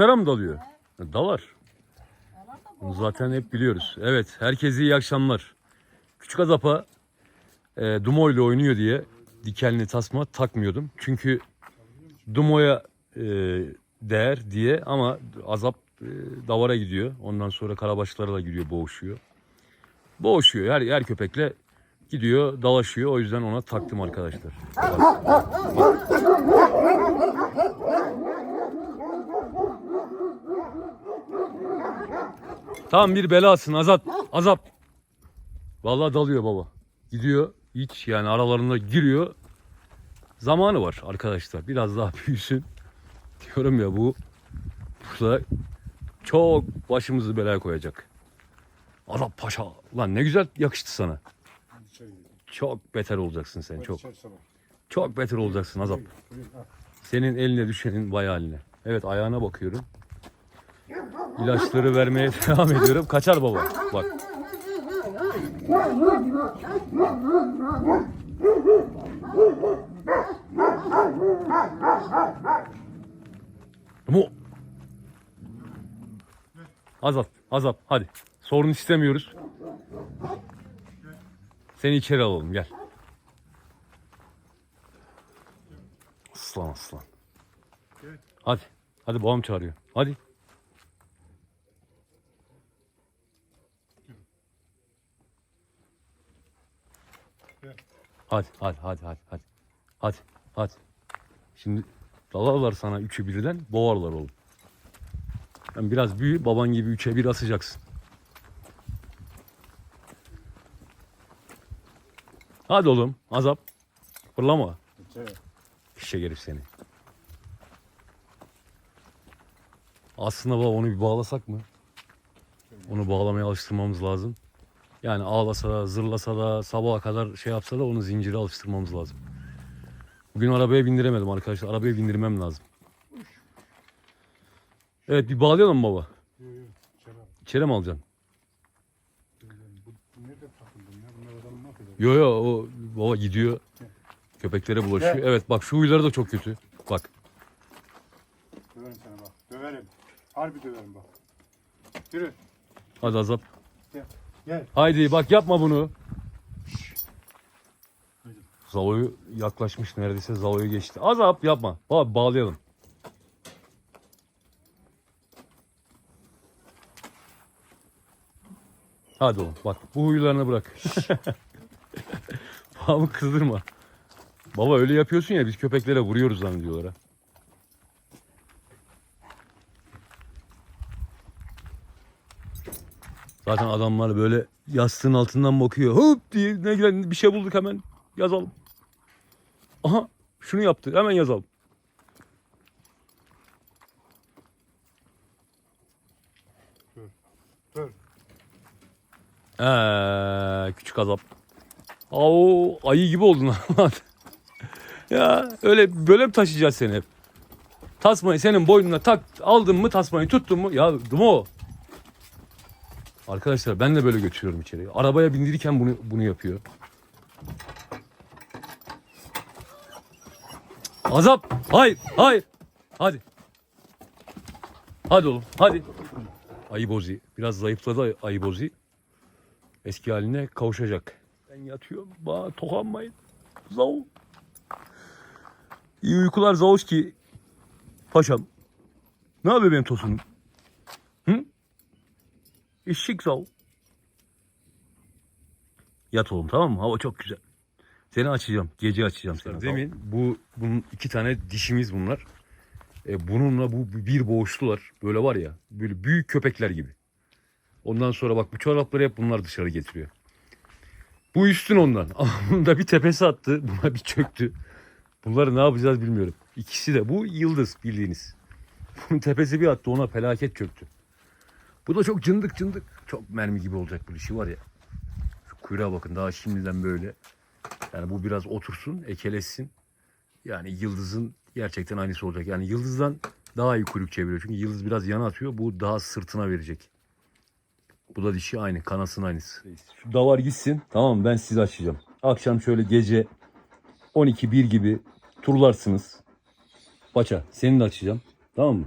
kuşlara mı dalıyor? Dalar. Bunu zaten hep biliyoruz. Evet, herkese iyi akşamlar. Küçük Azap'a e, Dumo ile oynuyor diye dikenli tasma takmıyordum. Çünkü Dumo'ya e, değer diye ama Azap e, davara gidiyor. Ondan sonra karabaşlara da gidiyor, boğuşuyor. Boğuşuyor. Her, her köpekle gidiyor, dalaşıyor. O yüzden ona taktım arkadaşlar. Tam bir belasın Azat. Azap. Vallahi dalıyor baba. Gidiyor hiç yani aralarında giriyor. Zamanı var arkadaşlar. Biraz daha büyüsün. Diyorum ya bu burada çok başımızı belaya koyacak. Azap paşa. Lan ne güzel yakıştı sana. Çok beter olacaksın sen çok. Çok beter olacaksın Azap. Senin eline düşenin vay haline. Evet ayağına bakıyorum. İlaçları vermeye devam ediyorum. Kaçar baba. Bak. Mu. Azap, azap. Hadi. Sorun istemiyoruz. Seni içeri alalım gel. Aslan aslan. Hadi. Hadi babam çağırıyor. Hadi. Hadi hadi hadi hadi hadi. Hadi hadi. Şimdi dalarlar sana üçü birden boğarlar oğlum. Yani biraz büyü baban gibi üçe bir asacaksın. Hadi oğlum azap. Fırlama. Fişe herif seni. Aslında baba onu bir bağlasak mı? Onu bağlamaya alıştırmamız lazım. Yani ağlasa da, zırlasa da, sabaha kadar şey yapsa da onu zincire alıştırmamız lazım. Bugün arabaya bindiremedim arkadaşlar. Arabaya bindirmem lazım. Evet bir bağlayalım mı baba? İçeri mi alacaksın? Yo yo o baba gidiyor. Köpeklere bulaşıyor. Evet bak şu huyları da çok kötü. Bak. Döverim seni bak. Döverim. Harbi döverim bak. Yürü. Hadi azap. Gel. Haydi bak yapma bunu. Zalo'yu yaklaşmış neredeyse Zalo'yu geçti. Azap yapma. Baba bağlayalım. Hadi oğlum bak bu huylarını bırak. Babamı kızdırma. Baba öyle yapıyorsun ya biz köpeklere vuruyoruz zannediyorlar ha. Zaten adamlar böyle yastığın altından bakıyor. Hop diye ne güzel bir şey bulduk hemen yazalım. Aha şunu yaptı hemen yazalım. Ee, küçük azap. Aa, ayı gibi oldun ya öyle böyle mi taşıyacağız seni hep? Tasmayı senin boynuna tak aldın mı tasmayı tuttun mu? Ya Dumo. Arkadaşlar ben de böyle götürüyorum içeri. Arabaya bindirirken bunu bunu yapıyor. Azap. Hayır, hayır. Hadi. Hadi oğlum, hadi. Ayı bozi. Biraz zayıfladı ay- ayı bozi. Eski haline kavuşacak. Ben yatıyorum. Bana tokanmayın. Zav. İyi uykular Zavuşki. Paşam. Ne yapıyor benim tosunum? Zav. Yat oğlum tamam mı? Hava çok güzel. Seni açacağım. Gece açacağım seni. Demin bu bunun iki tane dişimiz bunlar. E, bununla bu bir boğuştular. Böyle var ya. Böyle büyük köpekler gibi. Ondan sonra bak bu çorapları hep bunlar dışarı getiriyor. Bu üstün ondan. Ama bunun da bir tepesi attı. Buna bir çöktü. Bunları ne yapacağız bilmiyorum. İkisi de bu yıldız bildiğiniz. Bunun tepesi bir attı ona felaket çöktü. Bu da çok cındık cındık. Çok mermi gibi olacak bu dişi var ya. Şu kuyruğa bakın daha şimdiden böyle. Yani bu biraz otursun, ekeleşsin. Yani yıldızın gerçekten aynısı olacak. Yani yıldızdan daha iyi kuyruk çeviriyor. Çünkü yıldız biraz yana atıyor. Bu daha sırtına verecek. Bu da dişi aynı. Kanasın aynısı. Şu davar gitsin. Tamam? Ben sizi açacağım. Akşam şöyle gece 12-1 gibi turlarsınız. Paça seni de açacağım. Tamam mı?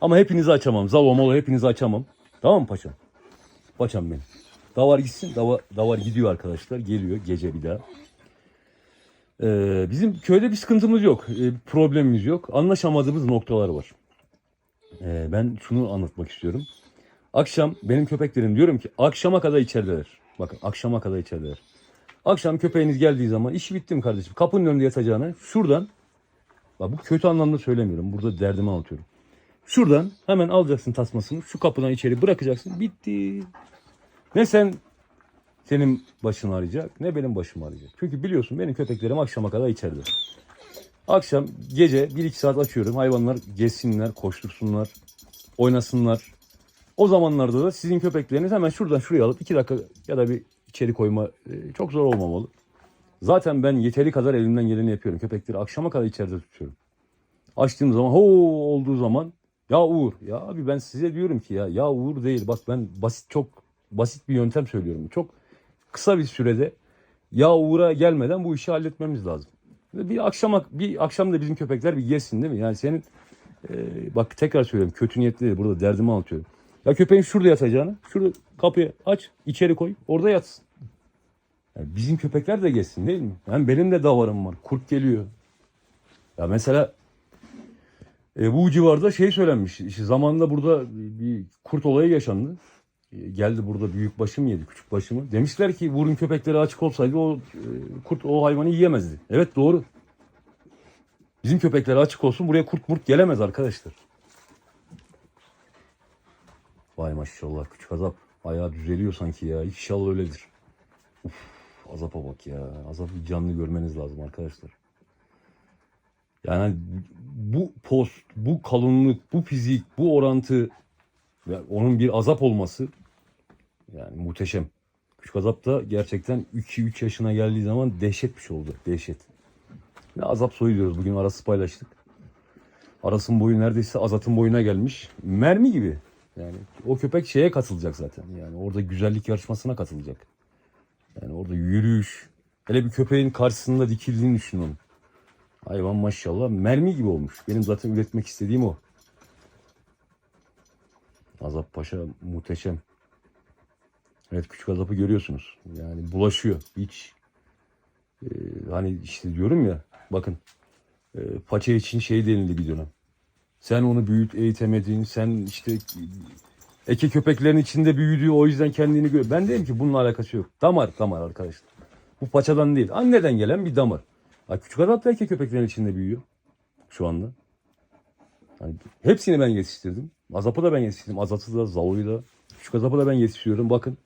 Ama hepinizi açamam. Zalo molo hepinizi açamam. Tamam mı paçam? Paçam benim. Davar gitsin. Davar, davar gidiyor arkadaşlar. Geliyor gece bir daha. Ee, bizim köyde bir sıkıntımız yok. Ee, problemimiz yok. Anlaşamadığımız noktalar var. Ee, ben şunu anlatmak istiyorum. Akşam benim köpeklerim diyorum ki akşama kadar içerideler. Bakın akşama kadar içerideler. Akşam köpeğiniz geldiği zaman işi bittim kardeşim. Kapının önünde yatacağına şuradan bak bu kötü anlamda söylemiyorum. Burada derdimi anlatıyorum. Şuradan hemen alacaksın tasmasını. Şu kapıdan içeri bırakacaksın. Bitti. Ne sen senin başın arayacak ne benim başım arayacak. Çünkü biliyorsun benim köpeklerim akşama kadar içeride. Akşam gece 1-2 saat açıyorum. Hayvanlar gezsinler, koştursunlar, oynasınlar. O zamanlarda da sizin köpekleriniz hemen şuradan şuraya alıp 2 dakika ya da bir içeri koyma e, çok zor olmamalı. Zaten ben yeteri kadar elimden geleni yapıyorum. Köpekleri akşama kadar içeride tutuyorum. Açtığım zaman ho olduğu zaman ya Uğur ya abi ben size diyorum ki ya ya Uğur değil bak ben basit çok basit bir yöntem söylüyorum. Çok kısa bir sürede ya Uğur'a gelmeden bu işi halletmemiz lazım. Bir akşama bir akşam da bizim köpekler bir yesin değil mi? Yani senin e, bak tekrar söylüyorum kötü niyetli değil burada derdimi anlatıyorum. Ya köpeğin şurada yatacağını şurada kapıyı aç içeri koy orada yatsın. Yani bizim köpekler de geçsin değil mi? Yani benim de davarım var. Kurt geliyor. Ya mesela e, bu civarda şey söylenmiş. İşte zamanında burada bir kurt olayı yaşandı. E, geldi burada büyük başım yedi, küçük başımı. Demişler ki vurun köpekleri açık olsaydı o e, kurt o hayvanı yiyemezdi. Evet doğru. Bizim köpekleri açık olsun buraya kurt murt gelemez arkadaşlar. Vay maşallah küçük azap. Ayağı düzeliyor sanki ya. İnşallah öyledir. Uf, azapa bak ya. Azapı canlı görmeniz lazım arkadaşlar. Yani bu post, bu kalınlık, bu fizik, bu orantı ve onun bir azap olması yani muhteşem. Küçük azap da gerçekten 2-3 yaşına geldiği zaman dehşet bir şey oldu. Dehşet. Ne azap soyu. Bugün arası paylaştık. Aras'ın boyu neredeyse Azat'ın boyuna gelmiş. Mermi gibi. Yani o köpek şeye katılacak zaten. Yani orada güzellik yarışmasına katılacak. Yani orada yürüyüş. Hele bir köpeğin karşısında dikildiğini düşün onu. Hayvan maşallah mermi gibi olmuş. Benim zaten üretmek istediğim o. Azap Paşa muhteşem. Evet küçük azapı görüyorsunuz. Yani bulaşıyor. Hiç e, hani işte diyorum ya bakın e, paça için şey denildi bir dönem. Sen onu büyüt eğitemedin. Sen işte eke köpeklerin içinde büyüdü o yüzden kendini gör. Ben dedim ki bununla alakası yok. Damar damar arkadaşlar. Bu paçadan değil. Anneden gelen bir damar. Ha, küçük da eke köpeklerin içinde büyüyor. Şu anda. Yani hepsini ben yetiştirdim. Azap'ı da ben yetiştirdim. Azat'ı da, Zalo'yu da. Küçük azap'ı da ben yetiştiriyorum. Bakın.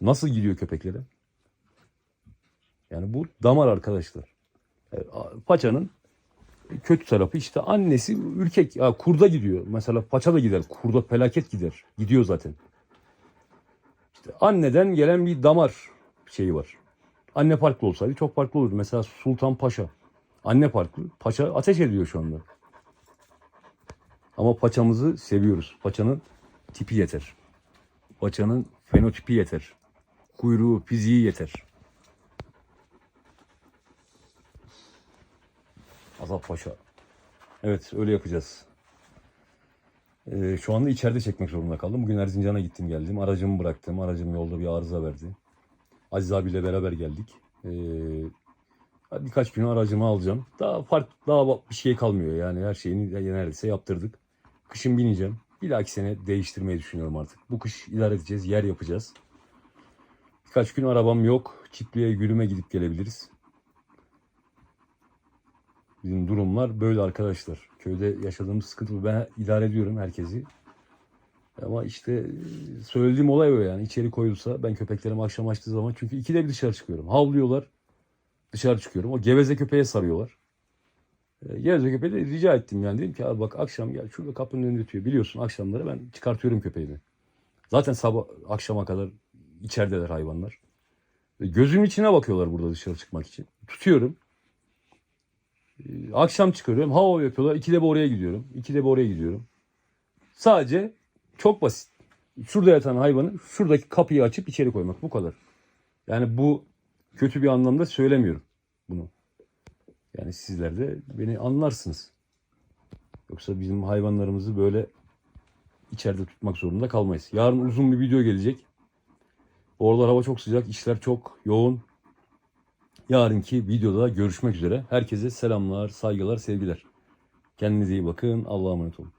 Nasıl gidiyor köpeklere. Yani bu damar arkadaşlar. A- Paçanın kötü tarafı işte annesi ürkek. Ya kurda gidiyor. Mesela paça da gider. Kurda felaket gider. Gidiyor zaten. İşte anneden gelen bir damar şeyi var. Anne farklı olsaydı çok farklı olurdu. Mesela Sultan Paşa. Anne farklı. Paşa ateş ediyor şu anda. Ama paçamızı seviyoruz. Paçanın tipi yeter. Paçanın fenotipi yeter. Kuyruğu, fiziği yeter. Azap Paşa. Evet öyle yapacağız. Ee, şu anda içeride çekmek zorunda kaldım. Bugün Erzincan'a gittim geldim. Aracımı bıraktım. Aracım yolda bir arıza verdi. Aziz abiyle beraber geldik. Ee, birkaç gün aracımı alacağım. Daha fark, daha bir şey kalmıyor yani her şeyini neredeyse yaptırdık. Kışın bineceğim. Bir dahaki sene değiştirmeyi düşünüyorum artık. Bu kış idare edeceğiz, yer yapacağız. Birkaç gün arabam yok. Çiftliğe yürüme gidip gelebiliriz. Bizim durumlar böyle arkadaşlar. Köyde yaşadığımız sıkıntı. Ben idare ediyorum herkesi. Ama işte e, söylediğim olay o yani. İçeri koyulsa ben köpeklerimi akşam açtığı zaman çünkü ikide bir dışarı çıkıyorum. Havlıyorlar. Dışarı çıkıyorum. O geveze köpeğe sarıyorlar. E, Geveze köpeğe de rica ettim yani. Dedim ki abi bak akşam gel şurada kapının önünde ötüyor. Biliyorsun akşamları ben çıkartıyorum köpeğimi. Zaten sabah akşama kadar içerideler hayvanlar. E, Gözümün içine bakıyorlar burada dışarı çıkmak için. Tutuyorum. E, Akşam çıkarıyorum. Hava yapıyorlar. İkide bir oraya gidiyorum. İkide bir oraya gidiyorum. Sadece çok basit. Şurada yatan hayvanı şuradaki kapıyı açıp içeri koymak. Bu kadar. Yani bu kötü bir anlamda söylemiyorum bunu. Yani sizler de beni anlarsınız. Yoksa bizim hayvanlarımızı böyle içeride tutmak zorunda kalmayız. Yarın uzun bir video gelecek. Oralar hava çok sıcak, işler çok yoğun. Yarınki videoda görüşmek üzere. Herkese selamlar, saygılar, sevgiler. Kendinize iyi bakın. Allah'a emanet olun.